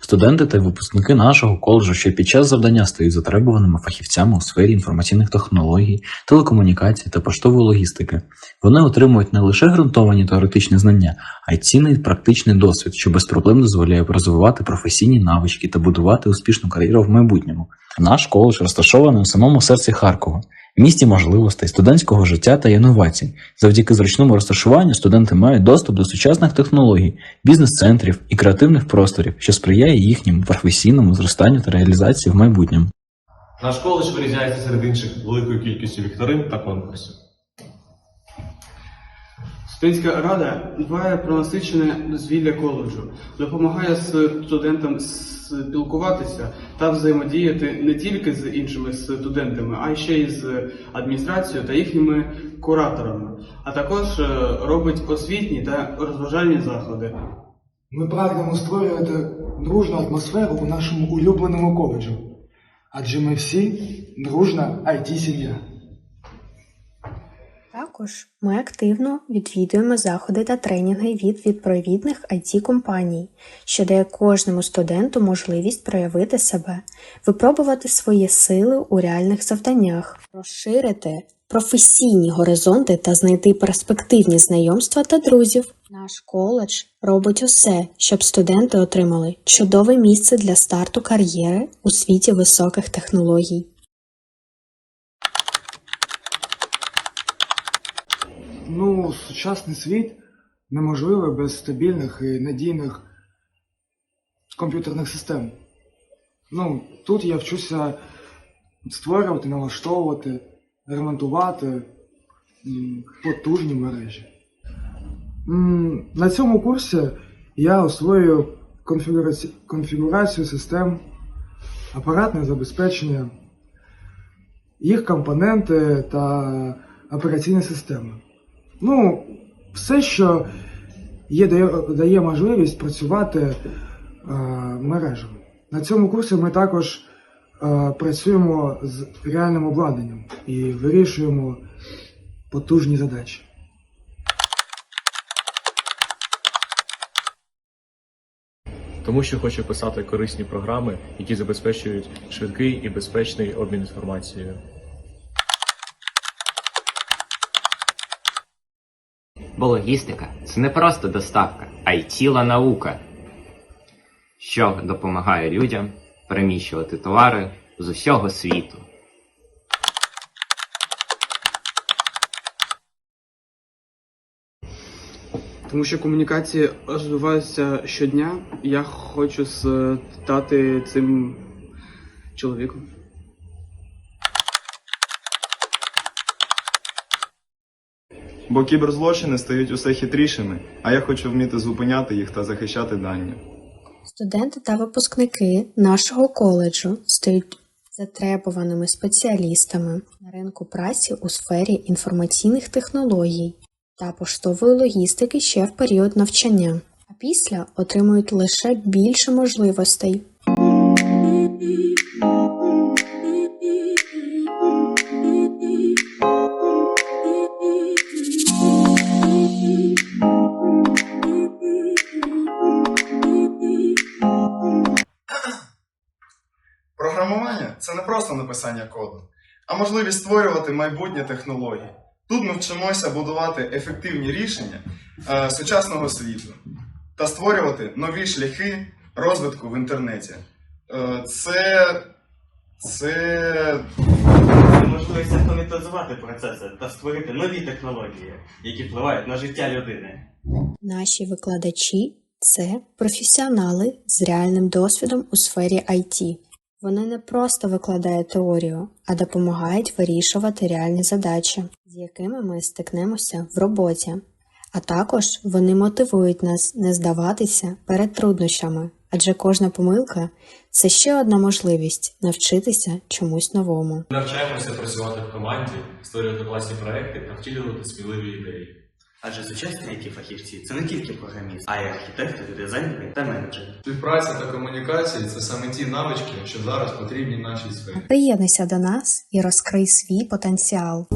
Студенти та випускники нашого коледжу ще під час завдання стають затребуваними фахівцями у сфері інформаційних технологій, телекомунікацій та поштової логістики. Вони отримують не лише ґрунтовані теоретичні знання, а й цінний практичний досвід, що без проблем дозволяє розвивати професійні навички та будувати успішну кар'єру в майбутньому. Наш коледж розташований у самому серці Харкова, місті можливостей, студентського життя та інновацій. Завдяки зручному розташуванню студенти мають доступ до сучасних технологій, бізнес-центрів і креативних просторів, що сприяє їхньому професійному зростанню та реалізації в майбутньому. Наш коледж вирізняється серед інших великою кількістю вікторин та конкурсів. Студентська рада дбає про насичене дозвілля коледжу, допомагає студентам спілкуватися та взаємодіяти не тільки з іншими студентами, а й ще й з адміністрацією та їхніми кураторами, а також е, робить освітні та розважальні заходи. Ми прагнемо створювати дружну атмосферу у нашому улюбленому коледжу. Адже ми всі дружна it сім'я Також ми активно відвідуємо заходи та тренінги від відповідних it компаній, що дає кожному студенту можливість проявити себе, випробувати свої сили у реальних завданнях, розширити професійні горизонти та знайти перспективні знайомства та друзів. Наш коледж робить усе, щоб студенти отримали чудове місце для старту кар'єри у світі високих технологій. Ну, сучасний світ неможливий без стабільних і надійних комп'ютерних систем. Ну, тут я вчуся створювати, налаштовувати, ремонтувати потужні мережі. На цьому курсі я освоюю конфігураці... конфігурацію систем, апаратне забезпечення, їх компоненти та операційні системи. Ну, все, що є, дає, можливість працювати е, мережами. На цьому курсі ми також е, працюємо з реальним обладнанням і вирішуємо потужні задачі. Тому що хочу писати корисні програми, які забезпечують швидкий і безпечний обмін інформацією. Бо логістика це не просто доставка, а й ціла наука, що допомагає людям переміщувати товари з усього світу. Тому що комунікації розвиваються щодня, я хочу стати цим чоловіком. Бо кіберзлочини стають усе хитрішими, а я хочу вміти зупиняти їх та захищати дані. Студенти та випускники нашого коледжу стають затребуваними спеціалістами на ринку праці у сфері інформаційних технологій та поштової логістики ще в період навчання, а після отримують лише більше можливостей. Це не просто написання коду, а можливість створювати майбутнє технології. Тут ми вчимося будувати ефективні рішення е, сучасного світу та створювати нові шляхи розвитку в інтернеті. Е, це. Це. Це можливість автоматизувати процеси та створити нові технології, які впливають на життя людини. Наші викладачі це професіонали з реальним досвідом у сфері IT. Вони не просто викладають теорію, а допомагають вирішувати реальні задачі, з якими ми стикнемося в роботі. А також вони мотивують нас не здаватися перед труднощами, адже кожна помилка це ще одна можливість навчитися чомусь новому. Навчаємося працювати в команді, створювати класні проекти та втілювати сміливі ідеї. Адже сучасні it фахівці це не тільки програмісти, а й архітектори, дизайнери та менеджери. Співпраця та комунікація це саме ті навички, що зараз потрібні нашій сфері. Приєднуйся до нас і розкрий свій потенціал.